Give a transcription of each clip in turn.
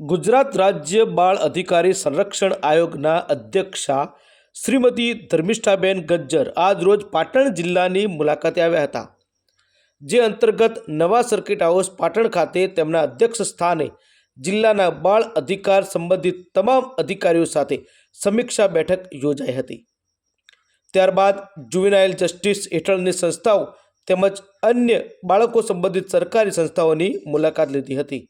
ગુજરાત રાજ્ય બાળ અધિકારી સંરક્ષણ આયોગના અધ્યક્ષા શ્રીમતી ધર્મિષ્ઠાબેન ગજ્જર આજ રોજ પાટણ જિલ્લાની મુલાકાતે આવ્યા હતા. જે અંતર્ગત નવા સર્કિટ હાઉસ પાટણ ખાતે તેમના અધ્યક્ષ સ્થાને જિલ્લાના બાળ અધિકાર સંબંધિત તમામ અધિકારીઓ સાથે સમીક્ષા બેઠક યોજાઈ હતી. ત્યારબાદ જુવેનાઇલ જસ્ટિસ હેઠળની સંસ્થાઓ તેમજ અન્ય બાળકો સંબંધિત સરકારી સંસ્થાઓની મુલાકાત લીધી હતી.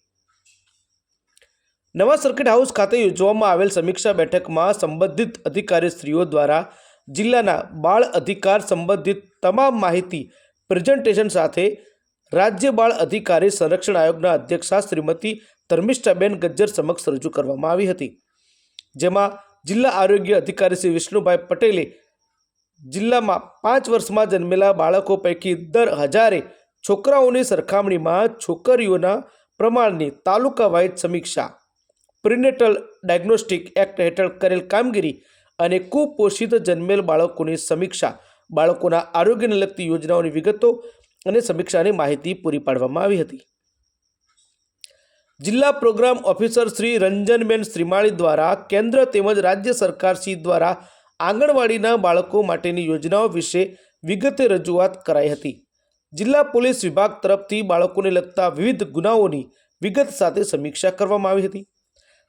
નવા સર્કિટ હાઉસ ખાતે યોજવામાં આવેલ સમીક્ષા બેઠકમાં સંબંધિત અધિકારીશ્રીઓ દ્વારા જિલ્લાના બાળ અધિકાર સંબંધિત તમામ માહિતી પ્રેઝન્ટેશન સાથે રાજ્ય બાળ અધિકારી સંરક્ષણ આયોગના અધ્યક્ષા શ્રીમતી ધર્મિષ્ઠાબેન ગજ્જર સમક્ષ રજૂ કરવામાં આવી હતી. જેમાં જિલ્લા આરોગ્ય અધિકારી શ્રી વિષ્ણુભાઈ પટેલે જિલ્લામાં પાંચ વર્ષમાં જન્મેલા બાળકો પૈકી દર હજારે છોકરાઓની સરખામણીમાં છોકરીઓના પ્રમાણની તાલુકા સમીક્ષા, પ્રિનેટલ ડાયગ્નોસ્ટિક એક્ટ હેઠળ કરેલ કામગીરી અને કુપોષિત જન્મેલ બાળકોની સમીક્ષા, બાળકોના આરોગ્યને લગતી યોજનાઓની વિગતો અને સમીક્ષાની માહિતી પૂરી પાડવામાં આવી હતી. જિલ્લા પ્રોગ્રામ ઓફિસર શ્રી રંજનબેન શ્રીમાળી દ્વારા કેન્દ્ર તેમજ રાજ્ય સરકાર શ્રી દ્વારા આંગણવાડીના બાળકો માટેની યોજનાઓ વિશે વિગતે રજૂઆત કરાઈ હતી. જિલ્લા પોલીસ વિભાગ તરફથી બાળકોને લગતા વિવિધ ગુનાઓની વિગત સાથે સમીક્ષા કરવામાં આવી હતી.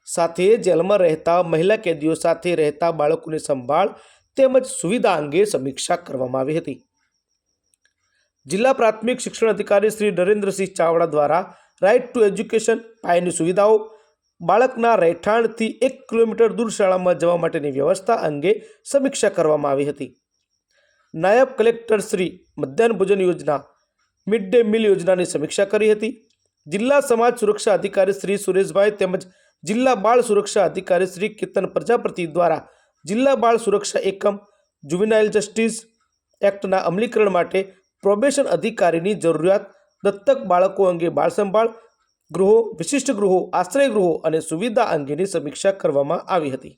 સાથે જેલમાં રહેતા મહિલા કેદીઓ સાથે રહેતા બાળકોની સંભાળ તેમજ સુવિધા અંગે સમીક્ષા કરવામાં આવી હતી. જિલ્લા પ્રાથમિક શિક્ષણ અધિકારી શ્રી નરેન્દ્રસિંહ ચાવડા દ્વારા રાઇટ ટુ એજ્યુકેશન પાયાની સુવિધાઓ બાળકના રહેઠાણથી એક કિલોમીટર દૂર શાળામાં જવા માટેની વ્યવસ્થા અંગે સમીક્ષા કરવામાં આવી હતી. નાયબ કલેક્ટર શ્રી મધ્યાહન ભોજન યોજના, મિડ ડે મિલ યોજનાની સમીક્ષા કરી હતી. જિલ્લા સમાજ સુરક્ષા અધિકારી શ્રી સુરેશભાઈ તેમજ જિલ્લા બાળ સુરક્ષા અધિકારી શ્રી કેતન પ્રજાપતિ દ્વારા જિલ્લા બાળ સુરક્ષા એકમ, જુવિનાઇલ જસ્ટિસ એક્ટના અમલીકરણ માટે પ્રોબેશન અધિકારીની જરૂરિયાત દત્તક બાળકો અંગે બાળ સંભાળ ગૃહો, વિશિષ્ટ ગૃહો, આશ્રય ગૃહો અને સુવિધા અંગેની સમીક્ષા કરવામાં આવી હતી.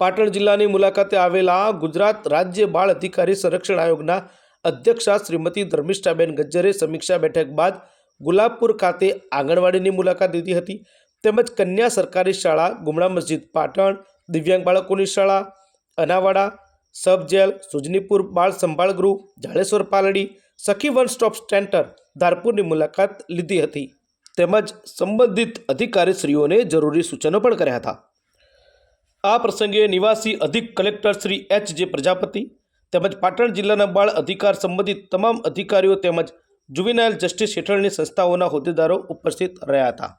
પાટણ જિલ્લાની મુલાકાતે આવેલા ગુજરાત રાજ્ય બાળ અધિકારી સંરક્ષણ આયોગના અધ્યક્ષા શ્રીમતી ધર્મિષ્ઠાબેન ગજ્જરે સમીક્ષા બેઠક બાદ ગુલાબપુર ખાતે આંગણવાડીની મુલાકાત લીધી હતી. તેમજ કન્યા સરકારી શાળા ગુમડા મસ્જિદ પાટણ, દિવ્યાંગ બાળકોની શાળા, અનાવાડા સબ જેલ સુજનીપુર બાળ સંભાળ ગૃહ, જાડેશ્વર પાલડી સખી વન સ્ટોપ સેન્ટર ધારપુરની મુલાકાત લીધી હતી. તેમજ સંબંધિત અધિકારીશ્રીઓને જરૂરી સૂચનો પણ કર્યા હતા. આ પ્રસંગે નિવાસી અધિક કલેક્ટર શ્રી એચ જે પ્રજાપતિ તેમજ પાટણ જિલ્લાના બાળ અધિકાર સંબંધિત તમામ અધિકારીઓ તેમજ જુવેનાઇલ જસ્ટિસ હેઠળની સંસ્થાઓના હોદ્દેદારો ઉપસ્થિત રહ્યા હતા.